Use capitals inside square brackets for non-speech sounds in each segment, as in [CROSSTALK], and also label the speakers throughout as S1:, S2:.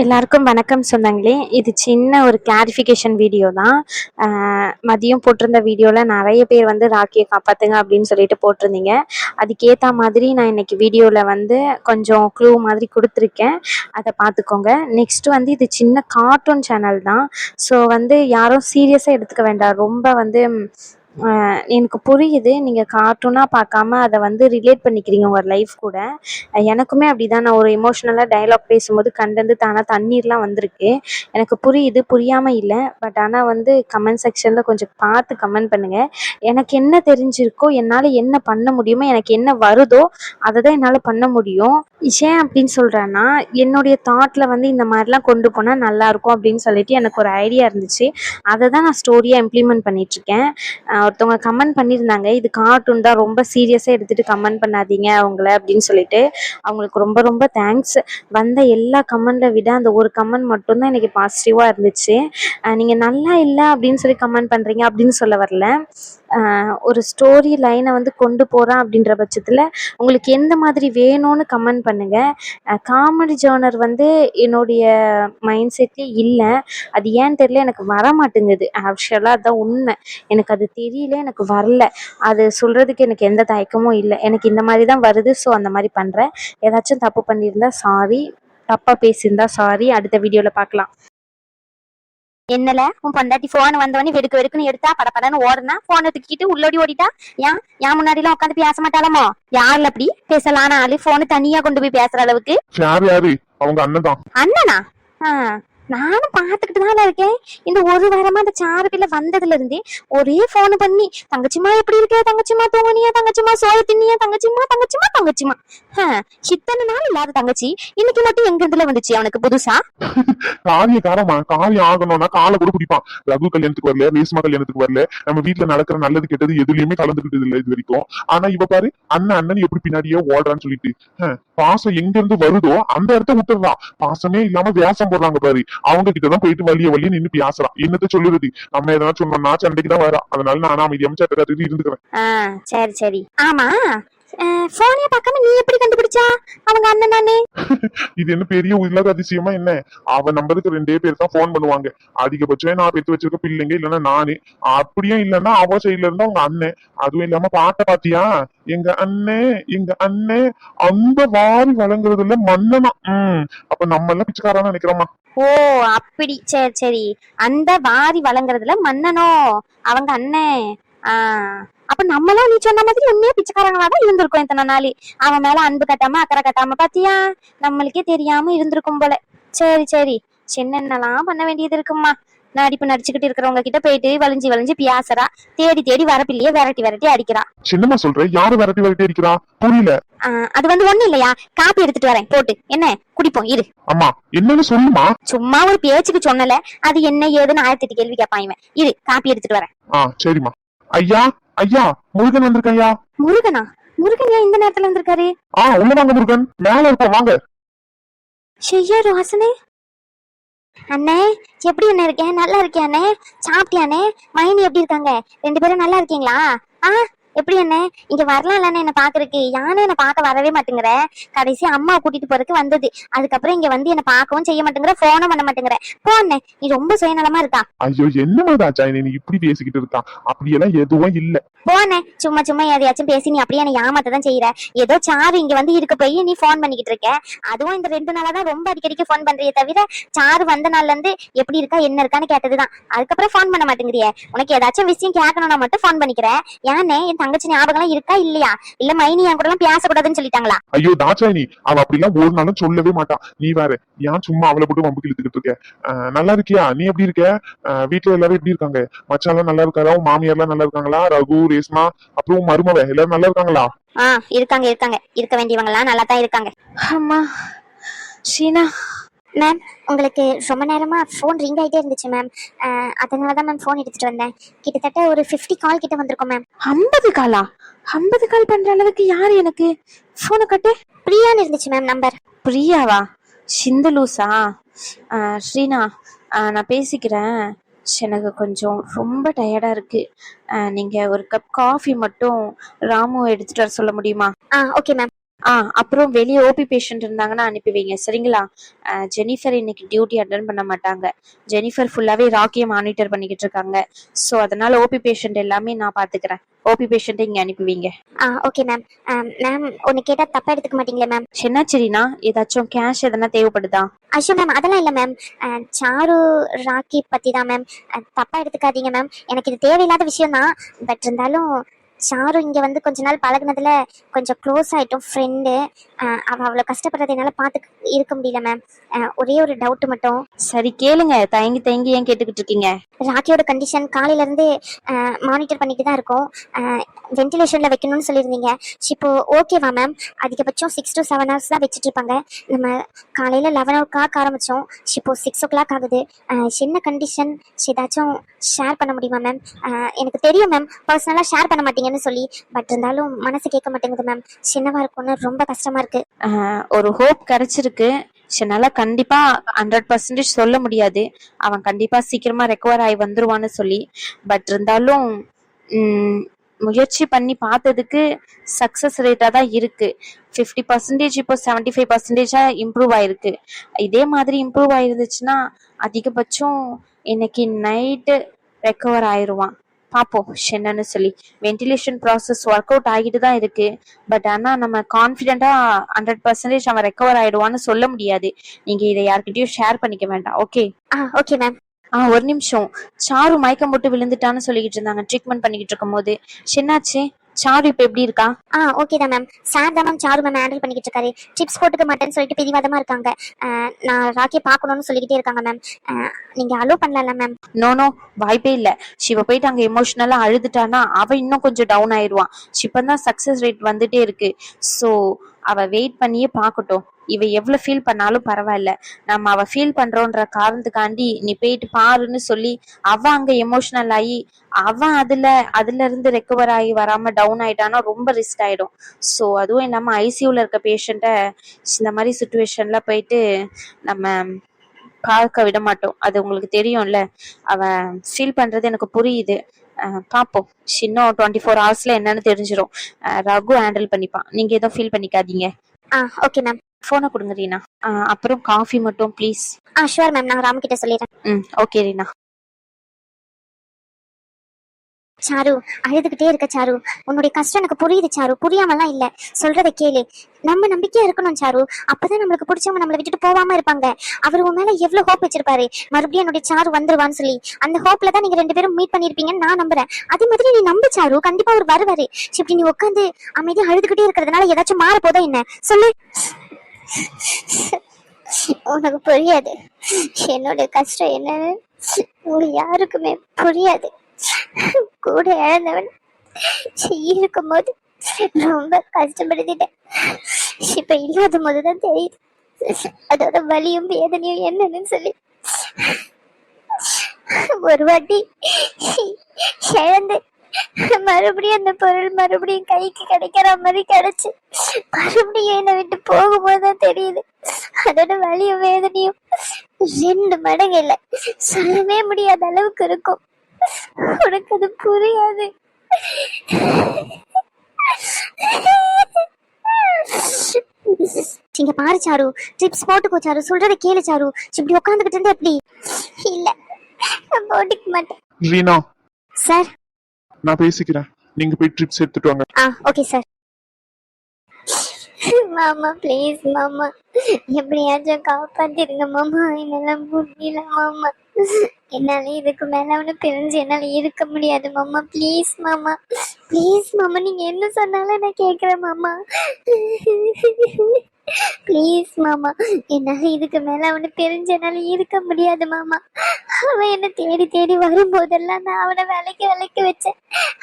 S1: எல்லாருக்கும் வணக்கம் சொந்தங்களே இது சின்ன ஒரு கிளாரிஃபிகேஷன் வீடியோ தான். மதியம் போட்டிருந்த வீடியோவில் நிறைய பேர் வந்து ராக்கியை காப்பாற்றுங்க அப்படின்னு சொல்லிட்டு போட்டிருந்தீங்க. அதுக்கேற்ற மாதிரி நான் இன்னைக்கு வீடியோவில் வந்து கொஞ்சம் க்ளூ மாதிரி கொடுத்துருக்கேன். அதை பார்த்துக்கோங்க. நெக்ஸ்ட் வந்து இது சின்ன கார்ட்டூன் சேனல் தான். ஸோ வந்து யாரும் சீரியஸாக எடுத்துக்க வேண்டாம். ரொம்ப வந்து எனக்கு புரியுது. நீங்கள் கார்ட்டூனாக பார்க்காம அதை வந்து ரிலேட் பண்ணிக்கிறீங்க உங்கள் லைஃப் கூட. எனக்குமே எனக்குமே அப்படிதான். நான் ஒரு எமோஷ்னலாக டயலாக் பேசும்போது கண்டந்து தானாக தண்ணீர்லாம் வந்திருக்கு. எனக்கு புரியுது. புரியாமல் இல்லை. பட் ஆனால் வந்து கமெண்ட் செக்ஷனில் கொஞ்சம் பார்த்து கமெண்ட் பண்ணுங்கள் எனக்கு என்ன தெரிஞ்சிருக்கோ என்னால் என்ன பண்ண முடியுமோ எனக்கு என்ன வருதோ அதை தான் என்னால் பண்ண முடியும். ஏன் அப்படின்னு சொல்கிறேன்னா என்னுடைய தாட்டில் வந்து இந்த மாதிரிலாம் கொண்டு போனால் நல்லாயிருக்கும் அப்படின்னு சொல்லிட்டு எனக்கு ஒரு ஐடியா இருந்துச்சு. அதை தான் நான் ஸ்டோரியாக இம்ப்ளிமெண்ட் பண்ணிகிட்ருக்கேன் ஒருத்தவங்க கமெண்ட் பண்ணியிருந்தாங்க இது கார்ட்டூன் தான் ரொம்ப சீரியஸாக எடுத்துகிட்டு கமெண்ட் பண்ணாதீங்க அவங்கள அப்படின்னு சொல்லிட்டு. அவங்களுக்கு ரொம்ப ரொம்ப தேங்க்ஸ் வந்த எல்லா கமெண்ட்டை விட அந்த ஒரு கமெண்ட் மட்டும்தான் எனக்கு பாசிட்டிவாக இருந்துச்சு. நீங்கள் நல்லா இல்லை அப்படின்னு சொல்லி கமெண்ட் பண்ணுறீங்க அப்படின்னு சொல்ல வரல. ஒரு ஸ்டோரி லைனை வந்து கொண்டு போகிறேன் அப்படின்ற பட்சத்தில் உங்களுக்கு எந்த மாதிரி வேணும்னு கமெண்ட் பண்ணுங்கள் காமெடி ஜேர்னர் வந்து என்னுடைய மைண்ட் செட்லேயே இல்லை. அது ஏன்னு தெரியல எனக்கு வர மாட்டேங்குது ஆக்சுவலாக அதுதான் உண்மை. எனக்கு அது தெரியல எனக்கு வரல. அது சொல்கிறதுக்கு எனக்கு எந்த தயக்கமும் இல்லை. எனக்கு இந்த மாதிரி தான் வருது ஸோ அந்த மாதிரி பண்ணுறேன் ஏதாச்சும் தப்பு பண்ணியிருந்தா சாரி தப்பாக பேசியிருந்தா சாரி அடுத்த வீடியோவில் பார்க்கலாம். என்னல? உன் பொண்டாட்டி போன் வந்தவொடனே வெடுக்கு வெடுக்குன்னு எடுத்தா படபடன்னு ஓடுனா போனை தூக்கிட்டு உள்ளோடி ஓடிட்டா. ஏன்? ஏன் முன்னாடி எல்லாம் உட்காந்து பேச மாட்டாளமோ? யாருல அப்படி? பேசலான ஆளு போனு தனியா கொண்டு போய் பேசுற அளவுக்கு.
S2: யார் யாரு? அவங்க அண்ணன்? தான்
S1: அண்ணனா நானும் பாத்துக்கிட்டு தான் இருக்கேன். இந்த ஒரு வாரமா அந்த சாரு பிள்ளை வந்ததுல இருந்தே ஒரே போன் பண்ணி தங்கச்சிமா எப்படி இருக்க? தங்கச்சிமா தூங்கினியா? தங்கச்சிமா சோய தின்னியா? தங்கச்சிமா தங்கச்சிமா தங்கச்சிமா சித்தன இத்தனை நாள் இல்லாத தங்கச்சி இன்னைக்கு மட்டும் எங்க இருந்துல வந்துச்சு? அவனுக்கு புதுசா?
S2: காரிய காரமா காரியம் ஆகணும்னா காலை கூட பிடிப்பான் ரகு கல்யாணத்துக்கு வரல ரேஷ்மா கல்யாணத்துக்கு வரல. நம்ம வீட்டுல நடக்கிற நல்லது கெட்டது எதுலயுமே கலந்துக்கிட்டது இல்ல இது வரைக்கும். ஆனா இவ பாரு அண்ணன் அண்ணன் எப்படி பின்னாடியே ஓடுறான்னு சொல்லிட்டு ஹம், பாசம் எங்க இருந்து வருதோ அந்த இடத்த விட்டுறான் பாசமே இல்லாம வேஷம் போடுறாங்க பாரு. அவங்க கிட்டதான் போயிட்டு வழிய வலிய நின்னு பேசுறான் என்னத்த சொல்லுறது? நம்ம எதனா சொன்னோம்னா சண்டைக்கு தான் வரா அதனால நான் அமைதியாம சட்டை இருந்துக்கிறேன்.
S1: சரி சரி. ஆமா. போனே பார்க்காம நீ எப்படி கண்டுபிடிச்சா? அவங்க அண்ணன் நானே [LAUGHS]
S2: இது என்ன பெரிய உலக அதிசயமா என்ன? அவ நம்பருக்கு ரெண்டே பேர் தான் போன் பண்ணுவாங்க. அதிகபட்சம் நான் பெத்து வச்சிருக்க பிள்ளைங்க இல்லைன்னா நானு. அப்படியும் இல்லைன்னா அவ சைடுல இருந்து அவங்க அண்ணன். அதுவும் இல்லாம பாட்ட பாத்தியா? எங்க அண்ணன் எங்க அண்ணன். அந்த வாரி வழங்குறதுல மன்னனா. உம் அப்ப நம்ம எல்லாம் பிச்சைக்காரான்னு நினைக்கிறோமா?
S1: ஓ அப்படி. சரி சரி. அந்த வாரி வழங்குறதுல மன்னனோ? அவங்க அண்ணன். ஆ. அப்ப நம்மளாம் நீ சொன்ன மாதிரி உண்மையா பிச்சைக்காரங்களா தான் இருந்திருக்கோம் இத்தனை நாள். அவன் மேல அன்பு கட்டாம அக்கறை கட்டாம பாத்தியா? நம்மளுக்கே தெரியாம இருந்திருக்கும் போல. சரி சரி. சின்னலாம் பண்ண வேண்டியது இருக்கும்மா. நடிப்பு நடிச்சுக்கிட்டு இருக்கிறவங்க கிட்ட போயிட்டு வளைஞ்சு வளைஞ்சு பியாசறா. தேடி தேடி வரப்பிள்ளையே விரட்டி விரட்டி அடிக்கிறா.
S2: சின்னமா சொல்றேன் யாரு விரட்டி விரட்டி அடிக்கிறா? புரியல.
S1: அது வந்து ஒண்ணு இல்லையா? காப்பி எடுத்துட்டு வரேன். போட்டு. என்ன? குடிப்போம் இரு.
S2: அம்மா என்னன்னு சொல்லுமா?
S1: சும்மா ஒரு பேச்சுக்கு சொன்னல. அது என்ன ஏதுன்னு ஆயிரத்தி கேள்வி கேட்பான் இவன். இரு காப்பி எடுத்துட்டு வரேன்.
S2: சரிம்மா. ஐயா ஐயா முருகன் வந்திருக்கேன் ஐயா
S1: முருகனா? முருகன் ஏன் இந்த நேரத்துல வந்திருக்காரு?
S2: ஆ உள்ள வாங்க முருகன். மேல இருப்போம் வாங்க.
S1: செய்ய ரோசனே அண்ணே எப்படி என்ன இருக்கேன் நல்லா இருக்கேன் அண்ணே? சாப்பிட்டியானே மைனி எப்படி இருக்காங்க? ரெண்டு பேரும் நல்லா இருக்கீங்களா? ஆ எப்படி என்ன இங்க வரலாம்லன்னு என்ன பாக்குறதுக்கு யானை என்ன பார்க்க வரவே மாட்டேங்கிற. கடைசி அம்மா கூட்டிட்டு போறதுக்கு வந்தது. அதுக்கப்புறம் இங்க வந்து என்ன பார்க்கவும் செய்ய மாட்டேங்கிற போனும் பண்ண மாட்டேங்கிற. போ அண்ணே நீ ரொம்ப சுயநலமா இருக்கா?
S2: ஐயோ என்னமா தாச்சா நீ இப்படி பேசிக்கிட்டு இருக்கான் அப்படியெல்லாம் எதுவும் இல்ல.
S1: போனே சும்மா சும்மா எதையாச்சும் பேசி நீ அப்படியே என்னை ஏமாத்த தான் செய்யற ஏதோ சாரு இங்க வந்து இருக்க போய் நீ ஃபோன் பண்ணிக்கிட்டு இருக்க. அதுவும் இந்த ரெண்டு நாளா தான் ரொம்ப அடிக்கடிக்கு ஃபோன் பண்றியே தவிர சாரு வந்த நாள்ல இருந்து எப்படி இருக்கா என்ன இருக்கான்னு கேட்டதுதான். அதுக்கப்புறம் ஃபோன் பண்ண மாட்டேங்கிறியே. உனக்கு ஏதாச்சும் விஷயம் கேட்கணும்னா மட்டும் ஃபோன் பண்ணிக்கிற. ஏன்னே என் தங்கச்சி ஞாபகம் இருக்கா இல்லையா? இல்ல மைனி என் கூட எல்லாம் பேசக்கூடாதுன்னு சொல்லிட்டாங்களா?
S2: ஐயோ தாச்சாயினி அவ அப்படிலாம் ஒரு நாளும் சொல்லவே மாட்டான் நீ வேற ஏன் சும்மா அவளை போட்டு வம்புக்கு இழுத்துக்கிட்டு இருக்க? ஆஹ் நல்லா இருக்கியா? நீ எப்படி இருக்க? ஆஹ் வீட்டுல எல்லாரும் எப்படி இருக்காங்க? மச்சான் நல்லா இருக்காரா? மாமியார் எல்லாம் நல்லா இருக்காங்களா? ரகு ரேஸ்மா அப்புறம் மருமவ எல்லாரும் நல்லா இருக்காங்களா?
S1: ஆ இருக்காங்க இருக்காங்க. இருக்க வேண்டியவங்க எல்லாம் நல்லா தான் இருக்காங்க.
S3: அம்மா ஷீனா
S1: மேம் உங்களுக்கு ரொம்ப நேரமா ஃபோன் ரிங் ஆயிட்டே இருந்துச்சு மேம் அதனால தான் மேம் ஃபோன் எடுத்துட்டு வந்தேன். கிட்டத்தட்ட ஒரு 50 கால் கிட்ட வந்திருக்கும் மேம்
S3: ஐம்பது காலா ஐம்பது கால் பண்ற அளவுக்கு யார் எனக்கு போனை கட்டு?
S1: பிரியான்னு இருந்துச்சு மேம் நம்பர்
S3: பிரியாவா? சிந்தலூசா ஸ்ரீனா நான் பேசிக்கிறேன். எனக்கு கொஞ்சம் ரொம்ப டயர்டா இருக்கு. ஆஹ் நீங்க ஒரு கப் காஃபி மட்டும் ராமு எடுத்துட்டு வர சொல்ல முடியுமா?
S1: ஆ ஓகே மேம் ஆ அப்புறம் வெளியே ஓபி பேஷண்ட் இருந்தாங்கன்னா அனுப்பி வைங்க சரிங்களா ஜெனிஃபர் இன்னைக்கு டியூட்டி அட்டன் பண்ண மாட்டாங்க. ஜெனிஃபர் ஃபுல்லாவே ராக்கியை மானிட்டர் பண்ணிக்கிட்டு இருக்காங்க. ஸோ அதனால ஓபி பேஷண்ட் எல்லாமே நான் பாத்துக்கிறேன். ஓபி பேஷண்ட்டை இங்க அனுப்பி வைங்க
S3: ஆ ஓகே மேம் மேம் ஒன்று கேட்டால் தப்பாக எடுத்துக்க மாட்டீங்களே மேம்
S1: என்னாச்சரினா ஏதாச்சும் கேஷ் எதனா தேவைப்படுதா?
S3: ஐயோ மேம் அதெல்லாம் இல்லை மேம் சாரு ராக்கி பற்றி தான் மேம் தப்பாக எடுத்துக்காதீங்க மேம் எனக்கு இது தேவையில்லாத விஷயம் தான் பட் இருந்தாலும் சாரு இங்கே வந்து கொஞ்ச நாள் பழகுனதுல கொஞ்சம் க்ளோஸ் ஆகிட்டோம் ஃப்ரெண்டு அவள் அவ்வளோ கஷ்டப்படுறத என்னால் பார்த்து இருக்க முடியல மேம் ஒரே ஒரு டவுட் மட்டும்.
S1: சரி கேளுங்க. தயங்கி தயங்கி ஏன் கேட்டுக்கிட்டு இருக்கீங்க?
S3: ராக்கியோட கண்டிஷன் காலையிலேருந்து மானிட்டர் பண்ணிட்டு தான் இருக்கோம். வென்டிலேஷனில் வைக்கணும்னு சொல்லியிருந்தீங்க. இப்போ ஓகேவா மேம் அதிகபட்சம் சிக்ஸ் to செவன் ஹவர்ஸ் தான் வச்சுட்டு இருப்பாங்க. நம்ம காலையில் லெவன் ஓ கிளாக் ஆரம்பித்தோம் இப்போ சிக்ஸ் ஓ கிளாக் ஆகுது என்ன கண்டிஷன் ஏதாச்சும் ஷேர் பண்ண முடியுமா மேம் எனக்கு தெரியும் மேம் பர்சனலாக ஷேர் பண்ண மாட்டீங்கன்னு சொல்லி பட் இருந்தாலும் மனசு கேட்க மாட்டேங்குது மேம் சின்னவா இருக்கும்னு ரொம்ப கஷ்டமா இருக்கு.
S1: ஒரு ஹோப் கிடைச்சிருக்கு. என்னால கண்டிப்பா ஹண்ட்ரட் பர்சன்டேஜ் சொல்ல முடியாது. அவன் கண்டிப்பா சீக்கிரமா ரெக்கவர் ஆகி வந்துருவான்னு சொல்லி. பட் இருந்தாலும் முயற்சி பண்ணி பார்த்ததுக்கு சக்சஸ் ரேட்டாக தான் இருக்கு. ஃபிஃப்டி பர்சன்டேஜ் இப்போ செவன்டி ஃபைவ் பர்சன்டேஜாக இம்ப்ரூவ் ஆயிருக்கு. இதே மாதிரி இம்ப்ரூவ் ஆயிருந்துச்சுன்னா அதிகபட்சம் இன்னைக்கு நைட்டு ரெக்கவர் ஆயிருவான். பார்ப்போம் என்னன்னு சொல்லி. வென்டிலேஷன் ப்ராசஸ் ஒர்க் அவுட் ஆகிட்டு தான் இருக்கு. பட் ஆனா நம்ம கான்ஃபிடென்ட்டா ஹண்ட்ரட் பர்சன்டேஜ் அவன் ரெக்கவர் ஆயிடுவான்னு சொல்ல முடியாது. நீங்க இதை யார்கிட்டயும் ஷேர் பண்ணிக்க வேண்டாம். ஓகே
S3: ஆ ஓகே மேம்
S1: ஆ ஒரு நிமிஷம். சாரு மயக்கம் போட்டு விழுந்துட்டான்னு சொல்லிக்கிட்டு இருந்தாங்க. ட்ரீட்மெண்ட் பண்ணிக்கிட்டு இருக்கும்போது. என்னாச்சு? சாரு இப்ப எப்படி இருக்கா?
S3: ஆ ஓகே தான் மேம் சார் தான் மேம் சாரு மேம் ஹேண்டில் பண்ணிக்கிட்டு இருக்காரு. டிப்ஸ் போட்டுக்க மாட்டேன்னு சொல்லிட்டு பிடிவாதமா இருக்காங்க. அஹ், நான் ராக்கியை பார்க்கணும்னு சொல்லிக்கிட்டே இருக்காங்க மேம் நீங்க அலோ பண்ணல மேம்
S1: நோ நோ வாய்ப்பே இல்ல. சிவ போயிட்டு அங்க எமோஷனலா அழுதுட்டானா அவ இன்னும் கொஞ்சம் டவுன் ஆயிடுவான் இப்பதான் சக்சஸ் ரேட் வந்துட்டே இருக்கு. ஸோ அவ வெயிட் பண்ணியே பார்க்கட்டும். இவ எவ்வளவு ஃபீல் பண்ணாலும் பரவாயில்ல. நம்ம அவ ஃபீல் பண்றோன்ற காரணத்துக்காண்டி நீ போயிட்டு பாருன்னு சொல்லி அவ அங்க எமோஷனல் ஆகி அவன் அதுல அதுல இருந்து ரெக்கவர் ஆகி வராம டவுன் ஆயிட்டானா ரொம்ப ரிஸ்க் ஆயிடும். ஸோ அதுவும் இல்லாம ஐசியூல இருக்க பேஷண்ட்டை இந்த மாதிரி சுச்சுவேஷன்ல போயிட்டு நம்ம பார்க்க விட மாட்டோம். அது உங்களுக்கு தெரியும்ல. அவன் ஃபீல் பண்றது எனக்கு புரியுது. பார்ப்போம் இன்னும் டுவெண்ட்டி ஃபோர் ஹவர்ஸ்ல என்னன்னு தெரிஞ்சிடும் ரகு ஹேண்டில் பண்ணிப்பான். நீங்க எதுவும் ஃபீல் பண்ணிக்காதீங்க.
S3: ஆ ஓகே மேம்
S1: ஃபோனை கொடுங்க ரீனா. அப்புறம் காஃபி மட்டும் ப்ளீஸ்
S3: ஆ ஷுவர் மேம் நான் ராம் கிட்ட சொல்லிடுறேன்.
S1: ம் ஓகே ரீனா.
S3: சாரு அழுதுகிட்டே இருக்க சாரு. உன்னுடைய கஷ்டம் எனக்கு புரியுது சாரு. புரியாமலாம் இல்ல. சொல்றத கேளு. நம்ம நம்பிக்கையா இருக்கணும் சாரு. அப்பதான் நம்மளுக்கு பிடிச்சவங்க நம்மளை விட்டுட்டு போகாம இருப்பாங்க. அவர் உன் மேல எவ்வளவு ஹோப் வச்சிருப்பாரு? மறுபடியும் என்னுடைய சாரு வந்துருவான்னு சொல்லி. அந்த ஹோப்ல தான் நீங்க ரெண்டு பேரும் மீட் பண்ணிருப்பீங்கன்னு நான் நம்புறேன். அதே மாதிரி நீ நம்பு சாரு. கண்டிப்பா அவர் வருவாரு. இப்படி நீ உட்காந்து அமைதியா அழுதுகிட்டே இருக்கிறதுனால ஏதாச்சும் மாற போதா என்ன? சொல்லு. [LAUGHS] உனக்கு புரியாது. என்னோட கஷ்டம் என்னன்னு உங்க யாருக்குமே புரியாது. கூட இழந்தவன் இருக்கும் போது ரொம்ப கஷ்டப்படுத்திட்டேன். இப்ப இல்லாத போதுதான் தெரியுது. அதோட வலியும் வேதனையும் என்னன்னு சொல்லி. ஒரு வாட்டி இழந்து மறுபடியும் அந்த பொருள் மறுபடியும் கைக்கு கிடைக்கிற மாதிரி கிடைச்சு. மறுபடியும் என்னை விட்டு போகும்போதுதான் தெரியுது. அதோட வலியும் வேதனையும் ரெண்டு மடங்கு இல்லை. சொல்லவே முடியாத அளவுக்கு இருக்கும். உனக்கு அது புரியாது. இங்க பாரு சாரு. ட்ரிப்ஸ் போட்டுக்கோ சாரு. சொல்றத கேளு சாரு. இப்படி உட்காந்துக்கிட்டு இருந்தா எப்படி? இல்ல. போட்டுக்க மாட்டேன். சார்.
S2: நான் பேசிக்கிறேன். நீங்க போய் ட்ரிப்ஸ் எடுத்துட்டு வாங்க.
S3: ஆ ஓகே சார் மாமா ப்ளீஸ் மாமா. எப்படியாச்சும் காப்பாத்திருங்க மாமா. என்னால முடியல மாமா. என்னால இதுக்கு மேல அவனை பிரிஞ்சு என்னால இருக்க முடியாது மாமா. ப்ளீஸ் மாமா. ப்ளீஸ் மாமா நீங்க என்ன சொன்னாலும் நான் கேக்குறேன் மாமா. ப்ளீஸ் மாமா. என்னால இதுக்கு மேல அவனை பிரிஞ்சு என்னால இருக்க முடியாது மாமா. அவன் என்ன தேடி தேடி வரும்போதெல்லாம் நான் அவனை வேலைக்கு வேலைக்கு வச்சேன்.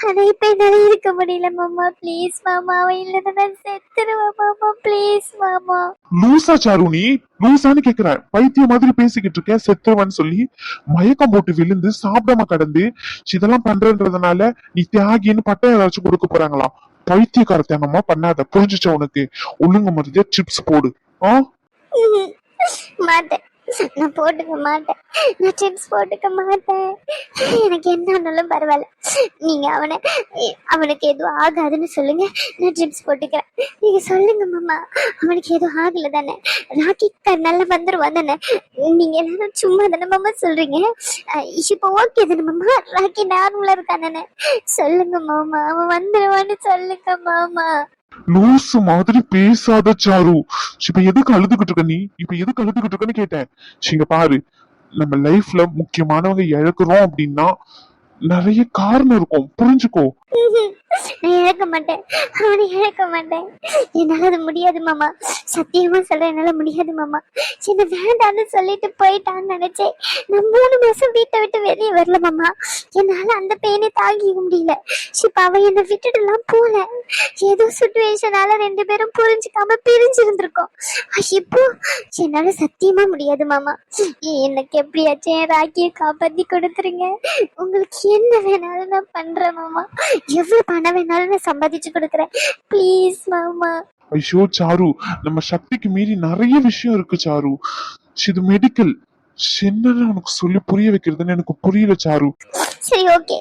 S3: ஆனா இப்ப என்னால இருக்க முடியல மாமா. ப்ளீஸ் மாமா. அவன் இல்லைன்னா நான் செத்துருவேன் மாமா. ப்ளீஸ் மாமா.
S2: லூசா சாரு நீ லூசான்னு கேக்குறேன் பைத்திய மாதிரி பேசிக்கிட்டு இருக்கேன் செத்துருவன்னு சொல்லி மயக்கம் போட்டு விழுந்து சாப்பிடாம கடந்து இதெல்லாம் பண்றன்றதுனால நீ தியாகின்னு பட்டம் ஏதாச்சும் கொடுக்க போறாங்களாம் பைத்தியக்காரத்தனமா பண்ணாத. புரிஞ்சுச்சா உனக்கு? ஒழுங்கு மருதியா சிப்ஸ் போடு. ஆ?
S3: மாட்டேன். நான் போட்டுக்க மாட்டேன். நான் ட்ரிப்ஸ் போட்டுக்க மாட்டேன். எனக்கு என்ன ஆனாலும் பரவாயில்ல. நீங்க அவனை அவனுக்கு எதுவும் ஆகாதுன்னு சொல்லுங்க. நான் ட்ரிப்ஸ் போட்டுக்கிறேன். நீங்க சொல்லுங்க மாமா. அவனுக்கு எதுவும் ஆகல தானே? ராக்கி நல்லா வந்துருவான் தானே? நீங்க எல்லாரும் சும்மா தானே மாமா சொல்றீங்க? இப்போ ஓகே தானே மாமா? ராக்கி நார்மலா இருக்கான் தானே? சொல்லுங்க மாமா. அவன் வந்துருவான்னு சொல்லுங்க மாமா.
S2: லூசு மாதிரி பேசாத சாரு. இப்ப எதுக்கு அழுதுகிட்டு இருக்க நீ? இப்ப எதுக்கு அழுதுகிட்டு இருக்கன்னு கேட்டேன். இங்க பாரு. நம்ம லைஃப்ல முக்கியமானவங்க இழக்கிறோம் அப்படின்னா நிறைய காரணம் இருக்கும். புரிஞ்சுக்கோ.
S3: நான் இழக்க மாட்டேன். அவனை இழக்க மாட்டேன். என்னால அது முடியாது மாமா. சத்தியமா சொல்ல என்னால முடியாது மாமா. என்ன வேண்டாம்னு சொல்லிட்டு போயிட்டான்னு நினைச்சேன். நான் மூணு மாசம் வீட்டை விட்டு வெளியே வரல மாமா. என்னால அந்த பெயினை தாங்கிக்க முடியல. இப்ப அவன் என்னை விட்டுட்டுலாம் போல. ஏதோ சுச்சுவேஷனால ரெண்டு பேரும் புரிஞ்சுக்காம பிரிஞ்சிருந்திருக்கோம். இப்போ என்னால சத்தியமா முடியாது மாமா. எனக்கு எப்படியாச்சும் என் ராக்கியை காப்பாத்தி கொடுத்துருங்க. உங்களுக்கு என்ன வேணாலும் நான் பண்றேன் மாமா. எவ்வளவு பணம் வேணாலும் நான் சம்பாதிச்சு கொடுக்குறேன். ப்ளீஸ் மாமா.
S2: ஐயோ சாரு நம்ம சக்திக்கு மீறி நிறைய விஷயம் இருக்கு சாரு. இது மெடிக்கல் என்னன்னு உனக்கு சொல்லி புரிய வைக்கிறதுன்னு எனக்கு புரியல சாரு.
S3: சரி ஓகே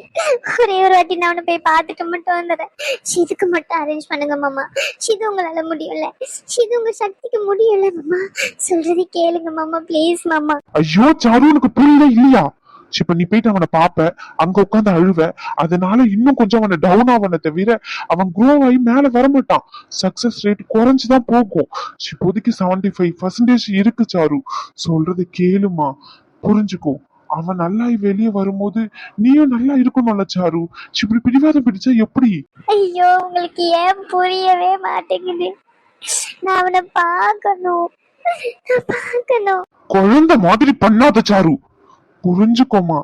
S3: ஒரே ஒரு வாட்டி நான் அவனை போய் பார்த்துட்டு மட்டும் வந்துடுறேன். இதுக்கு மட்டும் அரேஞ்ச் பண்ணுங்க மாமா. இது உங்களால முடியல. இது உங்க சக்திக்கு முடியல மாமா. சொல்றதை கேளுங்க மாமா. ப்ளீஸ் மாமா.
S2: ஐயோ சாரு உனக்கு புரியல இல்லையா? இப்ப நீ போயிட்டு அவனை பாப்ப அங்க உட்காந்து அழுவ அதனால இன்னும் கொஞ்சம் அவனை டவுன் ஆவன தவிர அவன் க்ரோ ஆகி மேல வரமாட்டான் சக்சஸ் ரேட் குறைஞ்சுதான் போகும். இப்போதைக்கு செவன்டி ஃபைவ் பர்சன்டேஜ் இருக்கு சாரு. சொல்றது கேளுமா? புரிஞ்சுக்கோ. அவன் நல்லா வெளியே வரும்போது நீயும் நல்லா இருக்கணும்ல சாரு. இப்படி பிடிவாதம் பிடிச்சா எப்படி?
S3: ஐயோ உங்களுக்கு ஏன் புரியவே மாட்டேங்குது? நான் அவனை பார்க்கணும். பார்க்கணும்.
S2: குழந்தை மாதிரி பண்ணாத சாரு. புரிஞ்சுக்கோமா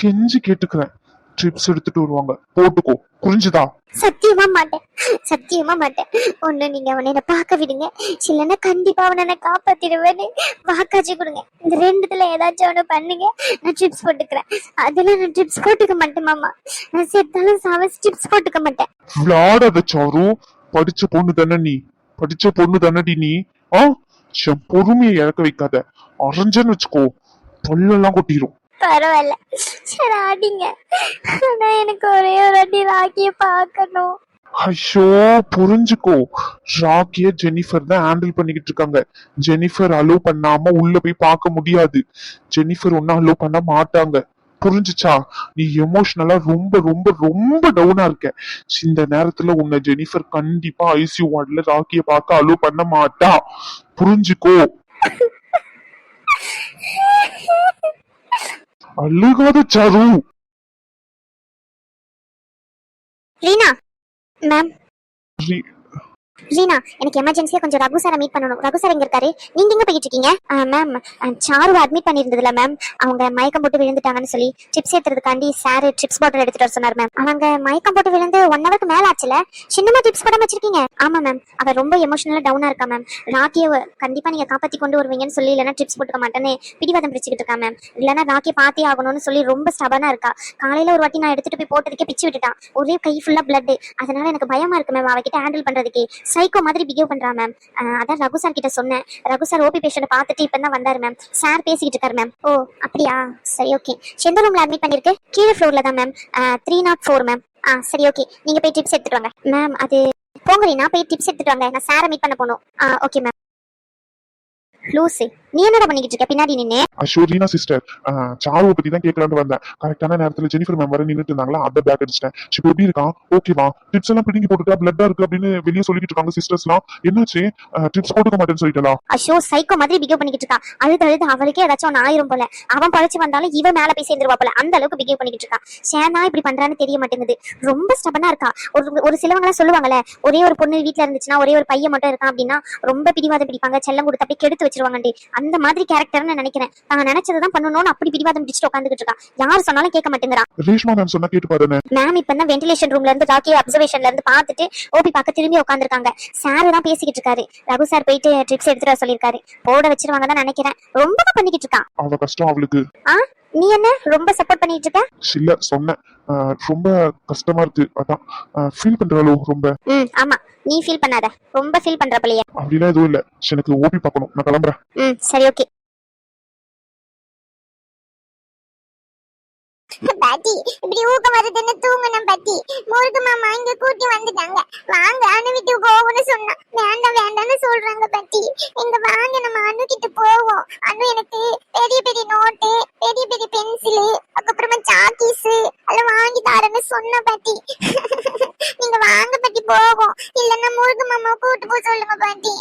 S2: கெஞ்சி கேட்டுக்கிறேன். ட்ரிப்ஸ் எடுத்துட்டு வருவாங்க. போட்டுக்கோ. புரிஞ்சுதா?
S3: சத்தியமா மாட்டேன். சத்தியமா மாட்டேன். ஒண்ணு நீங்க அவனை என்ன பார்க்க விடுங்க. இல்லைன்னா கண்டிப்பா அவனை நான் காப்பாத்திடுவேன்னு வாக்காச்சு கொடுங்க. இந்த ரெண்டுத்துல ஏதாச்சும் ஒண்ணு பண்ணுங்க. நான் ட்ரிப்ஸ் போட்டுக்கிறேன். அதெல்லாம் நான் ட்ரிப்ஸ் போட்டுக்க மாட்டேன் மாமா. நான் செத்தாலும் சாவ ட்ரிப்ஸ் போட்டுக்க மாட்டேன்.
S2: விளையாடாத சாரு. படிச்ச பொண்ணு தானே நீ. படிச்ச பொண்ணு தானடி நீ. ஆ? பொறுமையை இழக்க வைக்காத. அரைஞ்சன்னு வச்சுக்கோ. பல்லெல்லாம் கொட்டிரும்.
S3: பரவாயில்ல. சரி ஆடிங்க ஆனா எனக்கு ஒரே ஒரு அடி ராக்கிய பார்க்கணும்.
S2: ஐயோ புரிஞ்சுக்கோ. ராக்கிய ஜெனிஃபர் தான் ஹேண்டில் பண்ணிக்கிட்டு இருக்காங்க. ஜெனிஃபர் அலோவ் பண்ணாம உள்ள போய் பார்க்க முடியாது. ஜெனிஃபர் ஒன்னும் அலோவ் பண்ண மாட்டாங்க. புரிஞ்சுச்சா? நீ எமோஷனலா ரொம்ப ரொம்ப ரொம்ப டவுனா இருக்க. இந்த நேரத்துல உன்னை ஜெனிஃபர் கண்டிப்பா ஐசியூ வார்டுல ராக்கிய பார்க்க அலோவ் பண்ண மாட்டா. புரிஞ்சுக்கோ. அழுகாத சாரு.
S3: ரீனா மேம் ரீனா எனக்கு எமர்ஜென்சியா கொஞ்சம் ரகு சாரை மீட் பண்ணணும். ரகு சார் எங்க இருக்காரு? நீங்க எங்க போயிட்டு இருக்கீங்க? மேம் சாரு அட்மிட் பண்ணிருந்ததுல மேம் அவங்க மயக்கம் போட்டு விழுந்துட்டாங்கன்னு சொல்லி டிப்ஸ் ஏத்துறதுக்காண்டி சார் ட்ரிப்ஸ் பாட்டில் எடுத்துட்டு வர சொன்னார் மேம் அவங்க மயக்கம் போட்டு விழுந்து ஒன் ஹவருக்கு மேல ஆச்சுல? சின்னமா டிப்ஸ் போட வச்சிருக்கீங்க? ஆமா மேம் அவ ரொம்ப எமோஷனலா டவுனா இருக்கா மேம் ராக்கிய கண்டிப்பா நீங்க காப்பாத்தி கொண்டு வருவீங்கன்னு சொல்லி இல்லைன்னா டிப்ஸ் போட்டுக்க மாட்டேன்னு பிடிவாதம் பிடிச்சிட்டு இருக்கா மேம் இல்லைன்னா ராக்கிய பாத்தே ஆகணும்னு சொல்லி ரொம்ப ஸ்டபனா இருக்கா. காலையில ஒரு வாட்டி நான் எடுத்துட்டு போய் போட்டதுக்கே பிச்சு விட்டுட்டான். ஒரே கை ஃபுல்லா பிளட் அதனால எனக்கு பயமா இருக்கு மேம் அவகிட்ட ஹேண்டில் பண்றதுக்கு. சைக்கோ மாதிரி பிஹேவ் பண்றா மேம் அதான் ரகு சார் கிட்ட சொன்னேன். ரகு சார் ஓபி பேஷண்ட் பார்த்துட்டு இப்போ தான் வந்தாரு மேம் சார் பேசிக்கிட்டு இருக்காரு மேம் ஓ அப்படியா? சரி ஓகே எந்த ரூம்ல அட்மிட் பண்ணிருக்கு கீழே ஃப்ளோர்ல தான் ma'am three nought four ma'am ஆ சரி ஓகே நீங்க போய் டிப்ஸ் எடுத்துட்டு வாங்க. மேம் அது போங்க நான் போய் டிப்ஸ் எடுத்துட்டு வாங்க. நான் சாரை மீட் பண்ண போகணும் ஆ ஓகே மேம் லூசி நீ என்னடா பண்ணிக்கிட்டு இருக்க? பின்னாடி நின்னு.
S2: அஷோ ரீனா சிஸ்டர் சாருவை பத்தி தான் கேட்கலான்னு வந்தேன் கரெக்டான நேரத்துல ஜெனிஃபர் மேம் வர நின்னுட்டு இருந்தாங்களா? அதை பேக் அடிச்சிட்டேன். இப்போ எப்படி இருக்கான்? ஓகேவா டிப்ஸ் எல்லாம் பிடிங்கி போட்டுட்டா பிளட்டா இருக்கு அப்படின்னு வெளியே சொல்லிட்டு இருக்காங்க சிஸ்டர்ஸ் எல்லாம். என்னாச்சு? டிப்ஸ் போட்டுக்க மாட்டேன்னு சொல்லிட்டா
S3: அஷோ சைக்கோ மாதிரி பிஹேவ் பண்ணிக்கிட்டு இருக்கா. அழுது அழுது அவளுக்கே ஏதாச்சும் ஒன்று ஆயிரும் போல. அவன் பழச்சு வந்தாலும் இவன் மேல போய் சேர்ந்துருவா போல. அந்த அளவுக்கு பிஹேவ் பண்ணிக்கிட்டு இருக்கா. சேனா இப்படி பண்றான்னு தெரிய மாட்டேங்குது. ரொம்ப ஸ்டபனா இருக்கா. ஒரு ஒரு சிலவங்க எல்லாம் சொல்லுவாங்கல்ல ஒரே ஒரு பொண்ணு வீட்ல இருந்துச்சுன்னா ஒரே ஒரு பையன் மட்டும் இருக்கான் அப்படின்னா ரொம்ப பிடிவாதம் பிடிப்பாங்க. செல்லம் கொடுத்து அப்படியே கெடுத்து வச்சிருவாங்கண்டி அந்த மாதிரி கேரக்டர்னு நினைக்கிறேன். நான் நினைச்சதுதான் பண்ணணும்னு அப்படி பிடிவாதம் பிடிச்சிட்டு உட்காந்துக்கிட்டு இருக்கா யார் சொன்னாலும் கேட்க மாட்டேங்கிறா
S2: ரேஷ்மா மேம் சொன்னா கேட்டு பாருன்னு
S3: மேம் இப்ப தான் வென்டிலேஷன் ரூம்ல இருந்து ராக்கி அப்சர்வேஷன்ல இருந்து பார்த்துட்டு ஓபி பார்க்க திரும்பி உட்காந்துருக்காங்க சார் தான் பேசிக்கிட்டு இருக்காரு. ரகு சார் போயிட்டு ட்ரிப்ஸ் எடுத்துட்டு வர சொல்லியிருக்காரு. போட வச்சிருவாங்க தான் நினைக்கிறேன். ரொம்ப பண்ணிக்கிட்டு இருக்கான்.
S2: அவ கஷ்டம் அவளுக்கு.
S3: நீ என்ன ரொம்ப சப்போர்ட் பண்ணிட்டு இருக்க
S2: இல்ல சொன்னேன் ரொம்ப கஷ்டமா இருக்கு. அதான் ஃபீல் பண்றாளோ ரொம்ப.
S3: ம் ஆமா. நீ ஃபீல் பண்ணாத. ரொம்ப ஃபீல் பண்ற போலயே.
S2: அப்படிலாம் எதுவும் இல்ல. எனக்கு ஓபி பார்க்கணும். நான் கிளம்புறேன்.
S3: ம் சரி ஓகே
S4: பாட்டி இப்படி ஊக்கம் வருதுன்னு தூங்கணும் பாட்டி. முருகு மாமா இங்க கூட்டி வந்துட்டாங்க. வாங்க அனு வீட்டுக்கு போகணும்னு சொன்னா. வேண்டாம் வேண்டாம்னு சொல்றாங்க பாட்டி. இங்க வாங்க நம்ம அனு கிட்ட போவோம். அனு எனக்கு பெரிய பெரிய நோட்டு பெரிய பெரிய பென்சிலு அதுக்கப்புறமா சாக்கீஸ் எல்லாம் வாங்கி தரேன்னு சொன்ன பாட்டி. நீங்க வாங்க பாட்டி போவோம். இல்லன்னா முருகு மாமா கூட்டு போக சொல்லுங்க பாட்டி.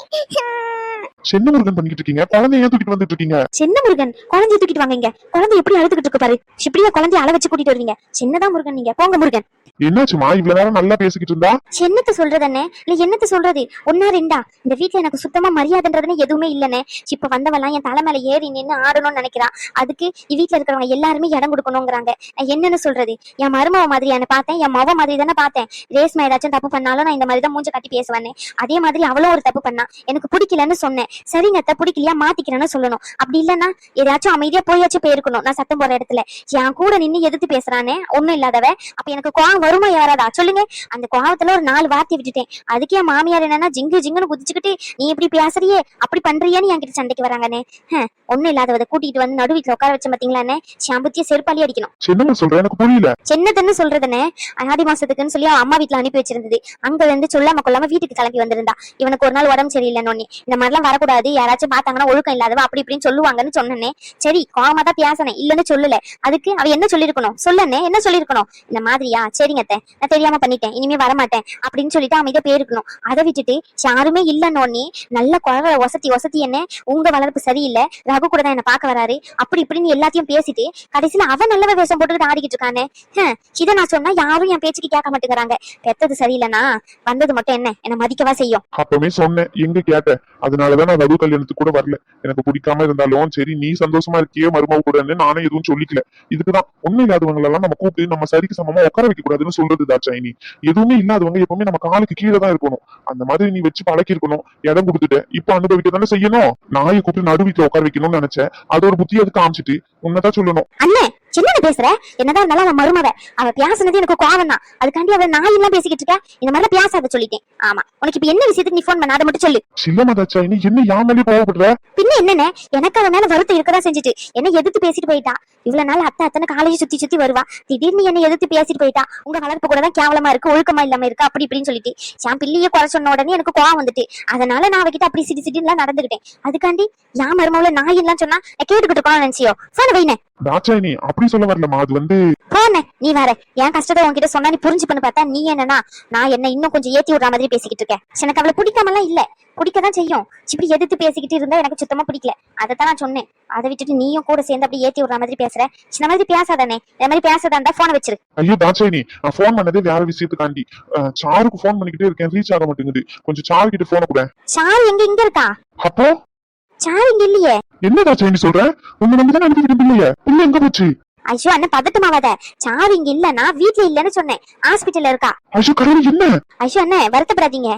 S2: சென்ன முருகன் பண்ணிக்கிட்டு இருக்கீங்க. குழந்தைய ஏன் தூக்கிட்டு வந்துட்டு இருக்கீங்க?
S3: சின்ன முருகன் குழந்தைய தூக்கிட்டு வாங்க இங்க. குழந்தை எப்படி அழுதுகிட்டு இருக்கு பாரு. இப்படியா குழந்தைய அழ வச்சு கூட்டிட்டு வருவீங்க. சின்னதா முருகன் நீங்க. போங்க முருகன்.
S2: என்னாச்சுமா? இவ்வளவு நேரம் நல்லா பேசிக்கிட்டு இருந்தா?
S3: என்னத்த சொல்றது அண்ணே? இல்ல என்னத்த சொல்றது? ஒன்னா ரெண்டா? இந்த வீட்ல எனக்கு சுத்தமா மரியாதைன்றதுன்னு எதுவுமே இல்லனே இப்ப வந்தவெல்லாம் என் தலை மேல ஏறி நின்னு ஆடணும்னு நினைக்கிறான் அதுக்கு வீட்ல இருக்கிறவங்க எல்லாருமே இடம் கொடுக்கணுங்கிறாங்க என்னன்னு சொல்றது? என் மருமவ மாதிரி என்ன பார்த்தேன். என் மவ மாதிரி தானே பார்த்தேன். ரேஸ்மா ஏதாச்சும் தப்பு பண்ணாலும் நான் இந்த மாதிரி தான் மூஞ்ச கட்டி பேசுவேன் அதே மாதிரி அவளும் ஒரு தப்பு பண்ணா. எனக்கு பிடிக்கலன்னு சொன்னேன். சரிங்க அத்தை பிடிக்கலையா? மாத்திக்கிறேன்னு சொல்லணும். அப்படி இல்லைன்னா ஏதாச்சும் அமைதியா போயாச்சும் போயிருக்கணும். நான் சத்தம் போற இடத்துல. என் கூட நின்னு எதிர்த்து பேசுறானே? ஒண்ணும் இல்லாதவ. அப்ப எனக்கு கோவம் வருமா யாராதா சொல்லுங்க. அந்த கோவத்துல ஒரு நாலு வார்த்தை விட்டுட்டேன். அதுக்கு மாமியார் என்னன்னா ஜிங்கு ஜிங்குன்னு குதிச்சுக்கிட்டு நீ இப்படி பேசுறியே? அப்படி பண்றியேன்னு என்கிட்ட சண்டைக்கு வராங்கண்ணே. ஒண்ணும் இல்லாதவதை கூட்டிட்டு வந்து நடு வீட்டுல உட்கார வச்ச பாத்தீங்களாண்ணே? சாம்புத்திய செருப்பாளி அடிக்கணும்.
S2: என்னங்க சொல்ற எனக்கு புரியல.
S3: சின்னதுன்னு சொல்றதுனே ஆடி மாசத்துக்குன்னு சொல்லி அம்மா வீட்டுல அனுப்பி வச்சிருந்தது. அங்க வந்து சொல்லாம கொள்ளாம வீட்டுக்கு கிளம்பி வந்திருந்தா. இவனுக்கு ஒரு நாள் உடம்பு சரியில்லைன்னு இந்த மாதிரிலாம் வரக்கூடாது. யாராச்சும் பார்த்தாங்கன்னா ஒழுக்கம் இல்லாதவ அப்படி இப்படின்னு சொல்லுவாங்கன்னு சொன்னனே. சரி கோவமா தான் பேசினேன். இல்லன்னு சொல்லல. அதுக்கு அவ என்ன சொல்லிருக்கணும் சொல்லண்ணே என்ன சொல்லிருக்கணும் இந்த மாதிரியா? சரிங்க அத்தை. நான் தெரியாம பண்ணிட்டேன். இனிமே வரமாட்டேன். அப்படின்னு சொல்லிட்டு அமைதியா போயிருக்கணும். அதை விட்டுட்டு யாருமே இல்லைன்னு நல்ல குழந்தை ஒசத்தி ஒசத்தி என்ன? உங்க வளர்ப்பு சரியில்லை. ரகு கூட தான் என்ன பார்க்க வராரு. அப்படி இப்படின்னு எல்லாத்தையும் பேசிட்டு கடைசியில அவன் நல்ல வேஷம் போட்டுக்கிட்டு ஆடிக்கிட்டு இருக்கானே. இதை நான் சொன்னா யாரும் என் பேச்சுக்கு கேட்க மாட்டேங்கிறாங்க. பெத்தது சரியில்லைனா வந்தது மட்டும் என்ன? என்ன மதிக்கவா செய்யும்?
S2: அப்பவே சொன்னேன். எங்க கேட்டேன் அதனாலதான் நான் ரகு கல்யாணத்துக்கு கூட வரல. எனக்கு பிடிக்காம இருந்தாலும் சரி நீ சந்தோஷமா இருக்கியே மருமக கூடன்னு நானே எதுவும் சொல்லிக்கல. இதுக்குதான். உண்மை இல்லாதவங்களை எல்லாம் நம்ம கூப்பிட்டு நம்ம சரிக்கு சமமா உட்கார வைக்க கூடாதுன்னு சொல்றது தாட்சாயினி எதுவுமே இல்லாதவங்க எப்பவுமே நம்ம காலுக்கு கீழே தான் இருக்கணும். அந்த மாதிரி நீ வச்சு பழக்கி இருக்கணும் இடம் கொடுத்துட்டு இப்ப அனுபவிக்க தானே செய்யணும். நாயை கூப்பிட்டு நடு வீட்டுல உட்கார வைக்கணும்னு நினைச்சேன். அதோட புத்தி அது காமிச்சிட்டு உன்னதான் சொல்லணும்.
S3: என்னன்னு பேசுற? என்னதான் இருந்தாலும் அவன் மருமவ. அவ பேசுனது எனக்கு கோவம் தான் அதுக்காண்டி அவ நான் எல்லாம் பேசிக்கிட்டு இருக்க இந்த மாதிரிலாம் பேசாத சொல்லிட்டேன். ஆமா. உனக்கு இப்ப என்ன விஷயத்துக்கு நீ ஃபோன் பண்ண? அதை மட்டும் சொல்லு.
S2: சில்லமா தாட்சாயினி என்ன யான் மேலே கோவப்படுற?
S3: பின்ன என்னண்ணே எனக்கு அவன் மேல வருத்தம் இருக்கதான் செஞ்சுட்டு. என்ன எதிர்த்து பேசிட்டு போயிட்டா. இவ்வளவு நாள் அத்தை அத்தனை காலேஜ் சுத்தி சுத்தி வருவா. திடீர்னு என்ன எதிர்த்து பேசிட்டு போயிட்டா. உங்க வளர்ப்பு கூட தான் கேவலமா இருக்கு ஒழுக்கமா இல்லாம இருக்கு அப்படி இப்படின்னு சொல்லிட்டு. என் பிள்ளைய குறை சொன்ன உடனே எனக்கு கோவம் வந்துட்டு. அதனால நான் அவகிட்ட அப்படி சிட்டி சிட்டி எல்லாம் நடந்துகிட்டேன். அதுக்காண்டி என் மருமவுல நான் எல்லாம் சொன்னா கேட்டுக்கிட்டு இருக்கோம் நினைச்சியோ? போன வைனே.
S2: தாட்சாயினி அப்படி சொல்ல வரலமா அது வந்து
S3: போன நீ வேற என் கஷ்டத்தை உன்கிட்ட சொன்னா நீ புரிஞ்சுப்பன்னு பார்த்தா நீ என்னன்னா நான் என்ன இன்னும் கொஞ்சம் ஏத்தி விடுற மாதிரி பேசிக்கிட்டு இருக்கேன். எனக்கு அவளை பிடிக்காமலாம் இல்ல. பிடிக்கதான் செய்யும். இப்படி எதிர்த்து பேசிக்கிட்டு இருந்தா எனக்கு சுத்தமா பிடிக்கல. அதைத்தான் நான் சொன்னேன். அதை விட்டுட்டு நீயும் கூட சேர்ந்து அப்படி ஏத்தி விடுற மாதிரி பேசுற. இந்த மாதிரி பேசாதானே இந்த மாதிரி பேசாதா இருந்தா போனை வச்சிரு.
S2: ஐயோ தாட்சாயினி நான் ஃபோன் பண்ணதே வேற விஷயத்துக்காண்டி. சாருக்கு ஃபோன் பண்ணிக்கிட்டே இருக்கேன். ரீச் ஆக மாட்டேங்குது. கொஞ்சம் சாரு கிட்ட போன கூட.
S3: சார் எங்க இங்க இருக்கா?
S2: அப்போ?
S3: சார் இங்க இல்லையே.
S2: என்ன தாட்சாயினி சொல்ற? உங்க நம்பி தான் அனுப்பிக்கிட்டு பிள்ளைய? பிள்ளை எங்க போச்சு?
S3: ஐயோ அண்ணன் பதட்டமாவாத சார் இங்க இல்லன்னா வீட்ல இல்லன்னு சொன்னேன். ஹாஸ்பிட்டல்ல இருக்கா.
S2: ஐயோ கடவுள் என்ன?
S3: ஐயோ அண்ணன் வருத்தப்படாதீங்க.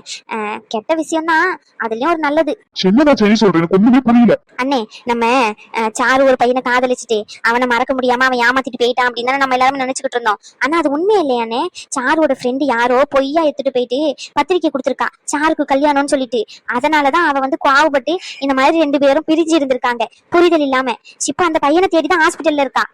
S3: கெட்ட விஷயம் தான் அதுலயும் ஒரு நல்லது.
S2: என்ன தாட்சாயினி சொல்ற எனக்கு ஒண்ணுமே புரியல.
S3: அண்ணே நம்ம சாரு ஒரு பையனை காதலிச்சுட்டு அவனை மறக்க முடியாம அவன் ஏமாத்திட்டு போயிட்டான் அப்படின்னு நம்ம எல்லாரும் நினைச்சுக்கிட்டு இருந்தோம். ஆனா அது உண்மை இல்லையானே சாருவோட ஃப்ரெண்டு யாரோ பொய்யா எடுத்துட்டு போயிட்டு பத்திரிக்கை கொடுத்துருக்கா. சாருக்கு கல்யாணம்னு சொல்லிட்டு. அதனாலதான் அவ வந்து கோவப்பட்டு இந்த மாதிரி ரெண்டு பேரும் பிரிஞ்சு இருந்திருக்காங்க. புரிதல் இல்லாம. இப்ப அந்த பையனை தேடி தான் ஹாஸ்பிட்டல்ல இருக்கா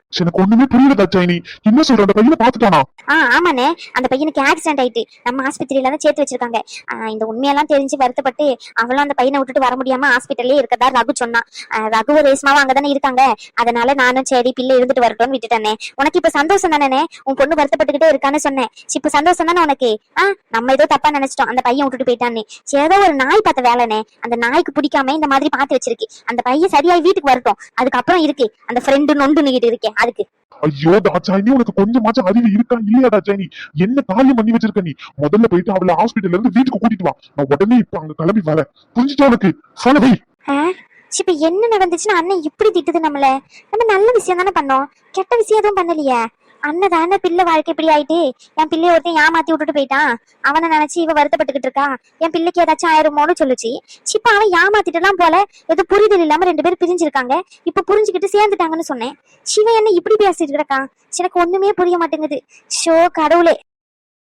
S2: ஒண்ணுமே புரியல தச்சாயினி என்ன சொல்ற அந்த பையனை பாத்துட்டானா
S3: ஆ ஆமாண்ணே. அந்த பையனுக்கு ஆக்சிடென்ட் ஆயிட்டு நம்ம ஆஸ்பத்திரியில தான் சேர்த்து வச்சிருக்காங்க. ஆ, இந்த உண்மையெல்லாம் தெரிஞ்சு வருத்தப்பட்டு அவளும் அந்த பையனை விட்டுட்டு வர முடியாம ஹாஸ்பிட்டல்லே இருக்கதா ரகு சொன்னான் ஆ, ரகுவும் ரேஸ்மாவும் அங்கதானே இருக்காங்க. அதனால நானும் சரி பிள்ளை இருந்துட்டு வரட்டும்னு விட்டுட்டேனே உனக்கு இப்ப சந்தோஷம் தானே உன் பொண்ணு வருத்தப்பட்டுக்கிட்டே இருக்கான்னு சொன்னேன். இப்ப சந்தோஷம் தானே உனக்கு? ஆ நம்ம ஏதோ தப்பா நினைச்சிட்டோம். அந்த பையன் விட்டுட்டு போயிட்டான்னு. சரி, ஏதோ ஒரு நாய் பார்த்த வேலைனே அந்த நாய்க்கு பிடிக்காம இந்த மாதிரி பார்த்து வச்சிருக்கு. அந்த பையன் சரியாய் வீட்டுக்கு வரட்டும். அதுக்கப்புறம் இருக்கு. அந்த ஃப்ரெண்டு நொண்டு நீட்டு இருக்கேன். அதுக்கு.
S2: ஐயோ தாட்சாயினி உனக்கு கொஞ்சமாச்சும் அறிவு இருக்கா இல்லையா தாட்சாயினி என்ன காரியம் பண்ணி வச்சிருக்க நீ? முதல்ல போயிட்டு அவளை ஹாஸ்பிட்டல்ல இருந்து வீட்டுக்கு கூட்டிட்டு வா. நான் உடனே இப்ப அங்க கிளம்பி வரேன். புரிஞ்சுட்டா உனக்கு? போன வை.
S3: இப்ப என்ன நடந்துச்சுன்னா அண்ணன் இப்படி திட்டுது நம்மள. நம்ம நல்ல விஷயம் தானே பண்ணோம். கெட்ட விஷயம் எதுவும் பண்ணலையே. அண்ணன் தானே பிள்ளை வாழ்க்கை இப்படி ஆயிட்டு? என் பிள்ளைய ஒருத்தன் ஏமாத்தி விட்டுட்டு போயிட்டான். அவனை நினைச்சு இவ வருத்தப்பட்டுக்கிட்டு இருக்கா. என் பிள்ளைக்கு ஏதாச்சும் ஆயிருமோன்னு சொல்லுச்சு. இப்ப அவன் ஏமாத்திட்டுலாம் போல. ஏதோ புரிதல் இல்லாம ரெண்டு பேரும் பிரிஞ்சிருக்காங்க. இப்ப புரிஞ்சுக்கிட்டு சேர்ந்துட்டாங்கன்னு சொன்னேன். சிவன் என்ன இப்படி பேசிட்டு கிடக்கான்? எனக்கு ஒண்ணுமே புரிய மாட்டேங்குது. ஷோ கடவுளே.